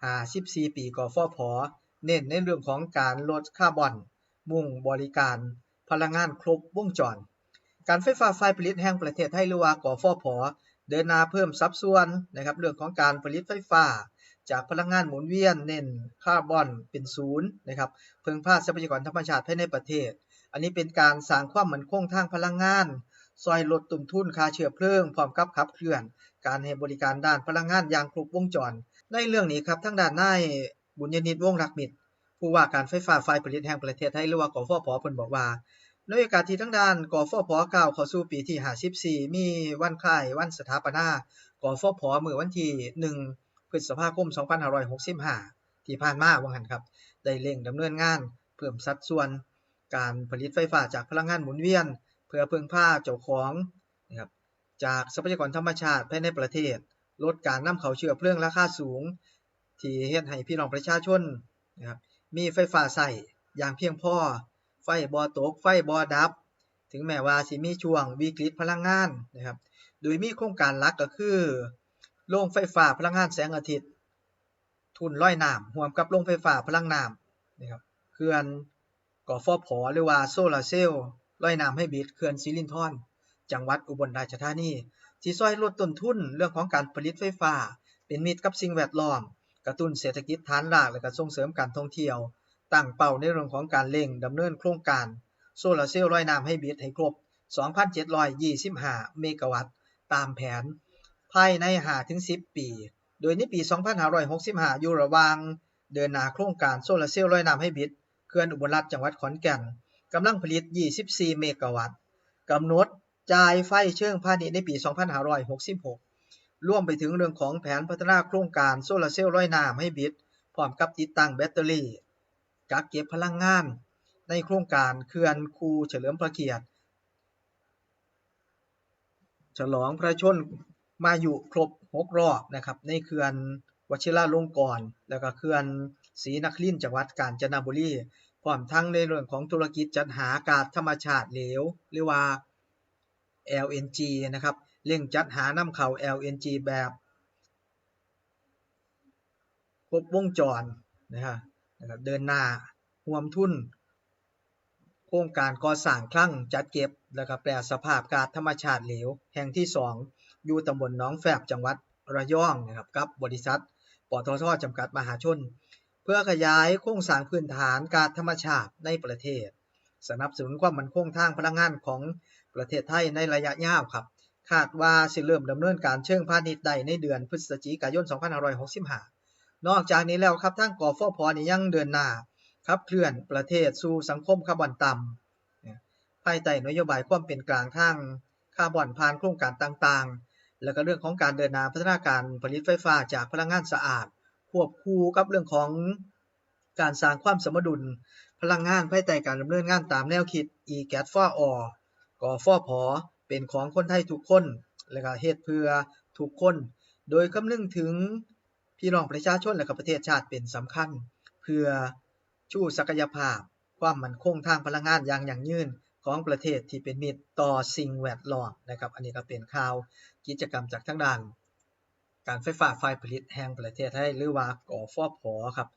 54ปีกฟผเน้นในเรื่องของการลดคาร์บอน มุ่งบริการพลังงานครบวงจร การไฟฟ้าฝ่ายผลิตแห่งประเทศไทยหรือว่ากฟผเดินหน้าเพิ่มสัดส่วนนะครับเรื่องของการผลิตไฟฟ้า จากพลังงานหมุนเวียน เน้นคาร์บอนเป็นศูนย์นะครับเพิ่งพาทรัพยากรธรรมชาติภายในประเทศ อันนี้เป็นการสร้างความมั่นคงทางพลังงาน ซอยลดต้นทุนค่าเชื้อเพลิงพร้อมกับขับเคลื่อน การให้บริการด้านพลังงานอย่างครบวงจร ในเรื่องนี้ครับทางด้านนายบุญยนิตวงรักมิตร ผู้ว่าการไฟฟ้าฝ่ายผลิตแห่งประเทศไทยหรือว่ากฟผเพิ่นบอกว่าในโอกาสที่ทางด้านกฟผก้าวเข้าสู่ปีที่54มีวันคล้ายวันสถาปนากฟผเมื่อวันที่1พฤษภาคม 2565 ที่ผ่านมาว่างั้นครับ ได้เร่งดำเนินงาน เพิ่มสัดส่วน การผลิตไฟฟ้าจากพลังงานหมุนเวียน เพื่อพึ่งพาเจ้าของนะครับจากทรัพยากรธรรมชาติภายในประเทศ ลดการนำเข้าเชื้อเพลิงราคาสูง ที่เฮ็ดให้พี่น้องประชาชนนะครับมีไฟฟ้าใช้อย่างเพียงพอ ไฟบ่ตก ไฟบ่ดับ ถึงแม้ว่าสิมีช่วงวิกฤตพลังงานนะครับ โดยมีโครงการหลักก็คือโรงไฟฟ้าพลังงานแสงอาทิตย์ ทุนร้อยน้ำรวมกับโรงไฟฟ้าพลังน้ำนะครับเขื่อนกฟผหรือว่าโซลาเซลล์ ร้อยน้ำให้บิดเขื่อนสิรินธรจังหวัดอุบลราชธานีที่ช่วยลดต้นทุนเรื่องของการผลิตไฟฟ้า เป็นมิตรกับสิ่งแวดล้อม กระตุ้นเศรษฐกิจฐานรากและก็ส่งเสริมการท่องเที่ยว ตั้งเป้าในเรื่องของการเร่งดำเนินโครงการ โซลาร์เซลล์ร้อยน้ำให้บิดให้ครบ 2,725 เมกะวัตต์ ตามแผน ภายใน 5-10 ปี โดยในปี 2565 อยู่ระหว่างเดินหน้าโครงการโซลาร์เซลล์ร้อยน้ำให้บิดเขื่อนอุบลรัฐจังหวัดขอนแก่น กำลังผลิต 24 เมกะวัตต์กำหนดจ่ายไฟเชิงพาณิชย์ในปี 2566รวมไปถึงเรื่องของแผนพัฒนาโครงการโซลาร์เซลล์ร้อยน้ำให้บิดพร้อมกับติดตั้งแบตเตอรี่กักเก็บพลังงาน ในโครงการเขื่อนคูเฉลิมพระเกียรติ ฉลองพระชนมาอยุครบ 6 รอบนะครับในเขื่อนวชิราลงกรณ์แล้วก็เขื่อนศรีนครินทร์จังหวัดกาญจนบุรี พร้อมทั้งในเรื่องของธุรกิจจัดหาก๊าซธรรมชาติเหลว หรือว่า LNG นะครับเร่งจัดหานำเข้า LNG แบบครบวงจรนะครับนะเดินหน้าร่วมทุน โครงการก่อสร้างคลังจัดเก็บ แล้วก็แปรสภาพก๊าซธรรมชาติเหลว แห่งที่ 2 อยู่ตำบลหนองแฝบจังหวัดระยองนะครับกับบริษัทปตทจำกัดมหาชน เพื่อขยายโครงสร้างพื้นฐานกาซธรรมชาติในประเทศ สนับสนุนความมั่นคงทางพลังงานของประเทศไทยในระยะยาวครับ คาดว่าสิเริ่มดำเนินการเชิงพาณิชย์ได้ในเดือนพฤศจิกายน 2565 นอกจากนี้แล้วครับทางกฟผนี่ยังเดินหน้าขับเคลื่อนประเทศสู่สังคมคาร์บอนต่ำภายใต้นโยบายความเป็นกลางทางคาร์บอนผ่านโครงการต่างๆ แล้วก็เรื่องของการเดินหน้าพัฒนาการผลิตไฟฟ้าจากพลังงานสะอาด ควบคู่กับเรื่องของการสร้างความสมดุล พลังงานภายใต้การดำเนินงานตามแนวคิด e-gas for all ก่อฟผเป็นของคนไทยทุกคน และก็เฮ็ดเพื่อทุกคน โดยคำนึงถึงพี่น้องประชาชนและก็ประเทศชาติเป็นสำคัญ เพื่อชูศักยภาพ ความมั่นคงทางพลังงานอย่างยั่งยืนของประเทศที่เป็นมิตรต่อสิ่งแวดล้อมนะครับ อันนี้ก็เป็นข่าวกิจกรรมจากทางด้าน การไฟฟ้าฝ่ายผลิตแห่งประเทศไทย หรือว่ากฟผ ครับ